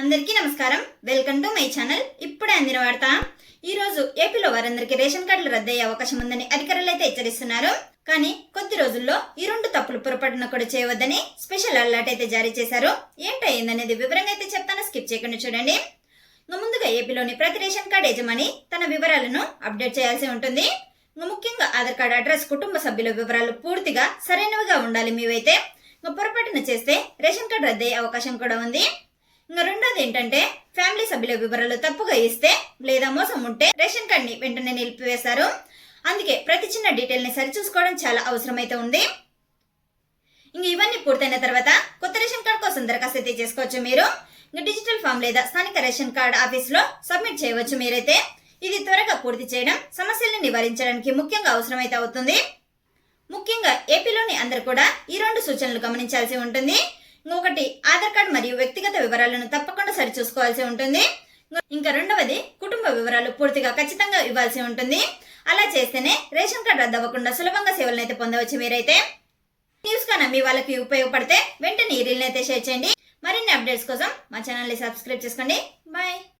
అందరికీ నమస్కారం. Welcome to my channel. ఇప్పుడే అందిన వార్త. ఈ రోజు ఏపీలో వారందరికీ రేషన్ కార్డులు రద్దయ్యే అవకాశం ఉందని అధికారులు అయితే హెచ్చరిస్తున్నారు. కానీ కొద్ది రోజుల్లో ఈ రెండు తప్పులు పొరపాటున కూడా చేయవద్దని స్పెషల్ అలర్ట్ అయితే జారీ చేశారు. ఏంటయ్యిందనేది వివరంగా అయితే చెప్తాను. స్కిప్ చేయకుండా చూడండి. ముందుగా ఏపీలోని ప్రతి రేషన్ కార్డు యజమాని తన వివరాలను అప్డేట్ చేయాల్సి ఉంటుంది. ముఖ్యంగా ఆధార్ కార్డు అడ్రస్ కుటుంబ సభ్యుల వివరాలు పూర్తిగా సరైనవిగా ఉండాలి మీవైతే. పొరపాటున చేస్తే రేషన్ కార్డు రద్దయ్యే అవకాశం కూడా ఉంది. ఇంకా రెండోది ఏంటంటే ఫ్యామిలీ సభ్యుల వివరాలు తప్పుగా ఇస్తే లేదా మోసం ఉంటే రేషన్ కార్డ్ని వెంటనే నిలిపివేశారు అందుకే ప్రతి చిన్న డీటెయిల్ని సరిచూసుకోవడం చాలా అవసరమైతే ఉంది. ఇంక ఇవన్నీ పూర్తయిన తర్వాత కొత్త రేషన్ కార్డ్ కోసం దరఖాస్తు అయితే చేసుకోవచ్చు మీరు. ఇంకా డిజిటల్ ఫామ్ లేదా స్థానిక రేషన్ కార్డ్ ఆఫీస్లో సబ్మిట్ చేయవచ్చు మీరైతే. ఇది త్వరగా పూర్తి చేయడం సమస్యల్ని నివారించడానికి ముఖ్యంగా అవసరమైతే అవుతుంది. ముఖ్యంగా ఏపీలోని అందరు కూడా ఈ రెండు సూచనలు గమనించాల్సి ఉంటుంది. ఒకటి ఆధార్ కార్డ్ మరియు వ్యక్తిగత వివరాలను తప్పకుండా సరిచూసుకోవాల్సి ఉంటుంది. ఇంకా రెండవది కుటుంబ వివరాలు పూర్తిగా ఖచ్చితంగా ఇవ్వాల్సి ఉంటుంది. అలా చేస్తేనే రేషన్ కార్డు రద్దు అవ్వకుండా సులభంగా సేవలను అయితే పొందవచ్చు మీరైతే. న్యూస్ కన్నా మీ వాళ్ళకి ఉపయోగపడితే వెంటనే ఈ రీల్ని అయితే షేర్ చేయండి. మరిన్ని అప్డేట్స్ కోసం మా ఛానల్ని సబ్స్క్రైబ్ చేసుకోండి. బాయ్